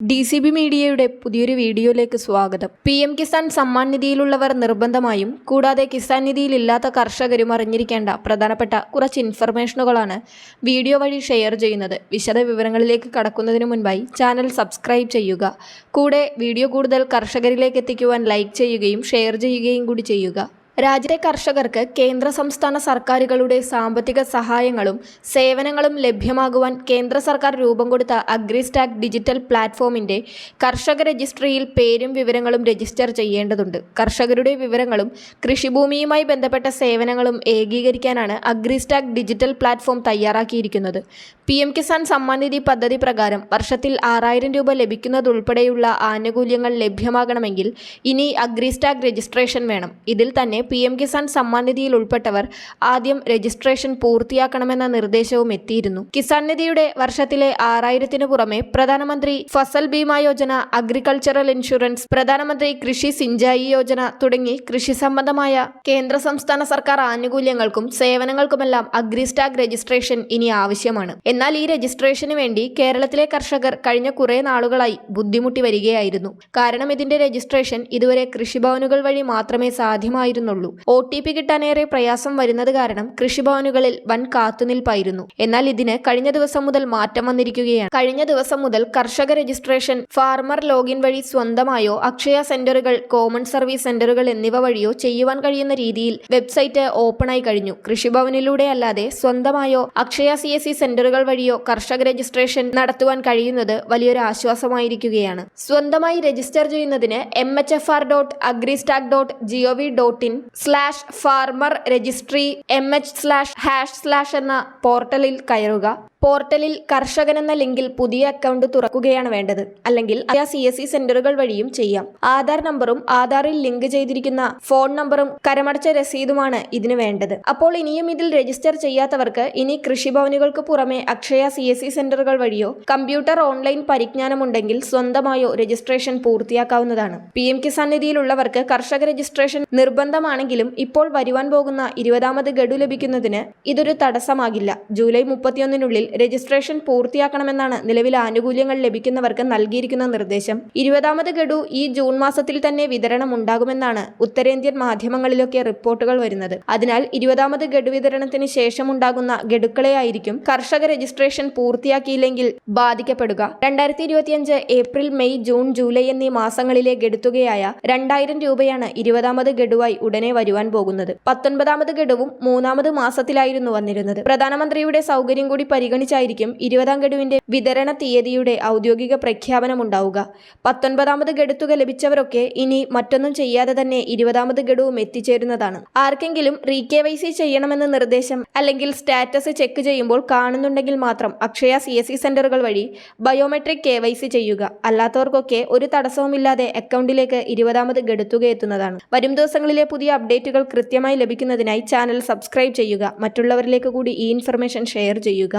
D C B മീഡിയയുടെ പുതിയൊരു വീഡിയോയിലേക്ക് സ്വാഗതം. പി എം കിസാൻ സമ്മാൻ നിധിയിലുള്ളവർ നിർബന്ധമായും കൂടാതെ കിസാൻ നിധിയിലില്ലാത്ത കർഷകരും അറിഞ്ഞിരിക്കേണ്ട പ്രധാനപ്പെട്ട കുറച്ച് ഇൻഫർമേഷനുകളാണ് വീഡിയോ വഴി ഷെയർ ചെയ്യുന്നത്. വിശദ വിവരങ്ങളിലേക്ക് കടക്കുന്നതിന് മുൻപായി ചാനൽ സബ്സ്ക്രൈബ് ചെയ്യുക. കൂടെ വീഡിയോ കൂടുതൽ കർഷകരിലേക്ക് എത്തിക്കുവാൻ ലൈക്ക് ചെയ്യുകയും ഷെയർ ചെയ്യുകയും കൂടി ചെയ്യുക. രാജ്യത്തെ കർഷകർക്ക് കേന്ദ്ര സംസ്ഥാന സർക്കാരുകളുടെ സാമ്പത്തിക സഹായങ്ങളും സേവനങ്ങളും ലഭ്യമാകുവാൻ കേന്ദ്ര സർക്കാർ രൂപം കൊടുത്ത അഗ്രിസ്റ്റാക് ഡിജിറ്റൽ പ്ലാറ്റ്ഫോമിന്റെ കർഷക രജിസ്ട്രിയിൽ പേരും വിവരങ്ങളും രജിസ്റ്റർ ചെയ്യേണ്ടതുണ്ട്. കർഷകരുടെ വിവരങ്ങളും കൃഷിഭൂമിയുമായി ബന്ധപ്പെട്ട സേവനങ്ങളും ഏകീകരിക്കാനാണ് അഗ്രിസ്റ്റാക് ഡിജിറ്റൽ പ്ലാറ്റ്ഫോം തയ്യാറാക്കിയിരിക്കുന്നത്. പി എം കിസാൻ സമ്മാൻ നിധി പദ്ധതി പ്രകാരം വർഷത്തിൽ ആറായിരം രൂപ ലഭിക്കുന്നതുൾപ്പെടെയുള്ള ആനുകൂല്യങ്ങൾ ലഭ്യമാകണമെങ്കിൽ ഇനി അഗ്രിസ്റ്റാക് രജിസ്ട്രേഷൻ വേണം. ഇതിൽ തന്നെ പി എം കിസാൻ സമ്മാൻ നിധിയിൽ ഉൾപ്പെട്ടവർ ആദ്യം രജിസ്ട്രേഷൻ പൂർത്തിയാക്കണമെന്ന നിർദ്ദേശവും എത്തിയിരുന്നു. കിസാൻ നിധിയുടെ വർഷത്തിലെ ആറായിരത്തിനു പുറമെ പ്രധാനമന്ത്രി ഫസൽ ബീമ യോജന അഗ്രികൾച്ചറൽ ഇൻഷുറൻസ് പ്രധാനമന്ത്രി കൃഷി സിഞ്ചായി യോജന തുടങ്ങി കൃഷി സംബന്ധമായ കേന്ദ്ര സംസ്ഥാന സർക്കാർ ആനുകൂല്യങ്ങൾക്കും സേവനങ്ങൾക്കുമെല്ലാം അഗ്രിസ്റ്റാഗ് രജിസ്ട്രേഷൻ ഇനി ആവശ്യമാണ്. എന്നാൽ ഈ രജിസ്ട്രേഷന് വേണ്ടി കേരളത്തിലെ കർഷകർ കഴിഞ്ഞ കുറേ നാളുകളായി ബുദ്ധിമുട്ടി വരികയായിരുന്നു. കാരണം ഇതിന്റെ രജിസ്ട്രേഷൻ ഇതുവരെ കൃഷിഭവനുകൾ വഴി മാത്രമേ സാധ്യമായിരുന്നുള്ളൂ. ഒ ടി പി കിട്ടാനേറെ പ്രയാസം വരുന്നത് കാരണം കൃഷിഭവനുകളിൽ വൻ കാത്തുനിൽപ്പായിരുന്നു എന്നാൽ ഇതിന് കഴിഞ്ഞ ദിവസം മുതൽ മാറ്റം വന്നിരിക്കുകയാണ്. കഴിഞ്ഞ ദിവസം മുതൽ കർഷക രജിസ്ട്രേഷൻ ഫാർമർ ലോഗിൻ വഴി സ്വന്തമായോ അക്ഷയ സെന്ററുകൾ കോമൺ സർവീസ് സെന്ററുകൾ എന്നിവ വഴിയോ ചെയ്യുവാൻ കഴിയുന്ന രീതിയിൽ വെബ്സൈറ്റ് ഓപ്പണായി കഴിഞ്ഞു. കൃഷിഭവനിലൂടെ അല്ലാതെ സ്വന്തമായോ അക്ഷയ സി എസ് സി സെന്ററുകൾ വഴിയോ കർഷക രജിസ്ട്രേഷൻ നടത്തുവാൻ കഴിയുന്നത് വലിയൊരു ആശ്വാസമായിരിക്കുകയാണ്. സ്വന്തമായി രജിസ്റ്റർ ചെയ്യുന്നതിന് M H F R dot AgriStack dot G O V dot in slash farmer registry M H slash hash slash എന്ന പോർട്ടലിൽ കയറുക. പോർട്ടലിൽ കർഷകൻ എന്ന ലിങ്കിൽ പുതിയ അക്കൗണ്ട് തുറക്കുകയാണ് വേണ്ടത്. അല്ലെങ്കിൽ ആ സി എസ് സി സെന്ററുകൾ വഴിയും ചെയ്യാം. ആധാർ നമ്പറും ആധാറിൽ ലിങ്ക് ചെയ്തിരിക്കുന്ന ഫോൺ നമ്പറും കരമടച്ച രസീതുമാണ് ഇതിന് വേണ്ടത്. അപ്പോൾ ഇനിയും ഇതിൽ രജിസ്റ്റർ ചെയ്യാത്തവർക്ക് ഇനി കൃഷിഭവനുകൾക്ക് പുറമെ അക്ഷയ സി എസ് സി സെന്ററുകൾ വഴിയോ കമ്പ്യൂട്ടർ ഓൺലൈൻ പരിജ്ഞാനമുണ്ടെങ്കിൽ സ്വന്തമായോ രജിസ്ട്രേഷൻ പൂർത്തിയാക്കാവുന്നതാണ്. പി എം കിസാൻ നിധിയിലുള്ളവർക്ക് കർഷക രജിസ്ട്രേഷൻ നിർബന്ധമാണെങ്കിലും ഇപ്പോൾ വരുവാൻ പോകുന്ന ഇരുപതാമത് ഗഡു ലഭിക്കുന്നതിന് ഇതൊരു തടസ്സമാകില്ല. ജൂലൈ മുപ്പത്തിയൊന്നിനുള്ളിൽ രജിസ്ട്രേഷൻ പൂർത്തിയാക്കണമെന്നാണ് നിലവിലെ ആനുകൂല്യങ്ങൾ ലഭിക്കുന്നവർക്ക് നൽകിയിരിക്കുന്ന നിർദ്ദേശം. ഇരുപതാമത് ഗഡു ഈ ജൂൺ മാസത്തിൽ തന്നെ വിതരണം ഉണ്ടാകുമെന്നാണ് ഉത്തരേന്ത്യൻ മാധ്യമങ്ങളിലൊക്കെ റിപ്പോർട്ടുകൾ വരുന്നത്. അതിനാൽ ഇരുപതാമത് ഗഡു വിതരണത്തിന് ശേഷമുണ്ടാകുന്ന ഗഡുക്കളെയായിരിക്കും കർഷക രജിസ്ട്രേഷൻ പൂർത്തിയാക്കിയില്ലെങ്കിൽ ബാധിക്കപ്പെടുക. രണ്ടായിരത്തി ഇരുപത്തിയഞ്ച് ഏപ്രിൽ മെയ് ജൂൺ ജൂലൈ എന്നീ മാസങ്ങളിലെ ഗഡുത്തുകയായ രണ്ടായിരം രൂപയാണ് ഇരുപതാമത് ഗഡുവായി ഉടനെ വരുവാൻ പോകുന്നത്. പത്തൊൻപതാമത് ഗഡുവും മൂന്നാമത് മാസത്തിലായിരുന്നു വന്നിരുന്നത്. പ്രധാനമന്ത്രിയുടെ സൗകര്യം കൂടി പരിഗണിച്ചായിരിക്കും ഇരുപതാം ഗഡുവിന്റെ വിതരണ തീയതിയുടെ ഔദ്യോഗിക പ്രഖ്യാപനമുണ്ടാവുക. പത്തൊൻപതാമത് ഗഡുത്തുക ലഭിച്ചവരൊക്കെ ഇനി മറ്റൊന്നും ചെയ്യാതെ തന്നെ ഇരുപതാമത് ഗഡുവും എത്തിച്ചേരുന്നതാണ്. ആർക്കെങ്കിലും റീ കെ വൈ സി ചെയ്യണമെന്ന നിർദ്ദേശം അല്ലെങ്കിൽ സ്റ്റാറ്റസ് ചെക്ക് ചെയ്യുമ്പോൾ കാണുന്നുണ്ടെങ്കിൽ മാത്രം അക്ഷയ സി എസ് സി സെന്ററുകൾ വഴി ബയോമെട്രിക് കെ വൈ സി ചെയ്യുക. അല്ലാത്തവർക്കൊക്കെ ഒരു തടസ്സവുമില്ലാതെ അക്കൗണ്ടിലേക്ക് ഇരുപതാമത് ഗഡുത്തുക എത്തുന്നതാണ്. വരും ദിവസങ്ങളിലെ പുതിയ അപ്ഡേറ്റുകൾ കൃത്യമായി ലഭിക്കുന്നതിനായി ചാനൽ സബ്സ്ക്രൈബ് ചെയ്യുക. മറ്റുള്ളവരിലേക്ക് കൂടി ഈ ഇൻഫർമേഷൻ ഷെയർ ചെയ്യുക.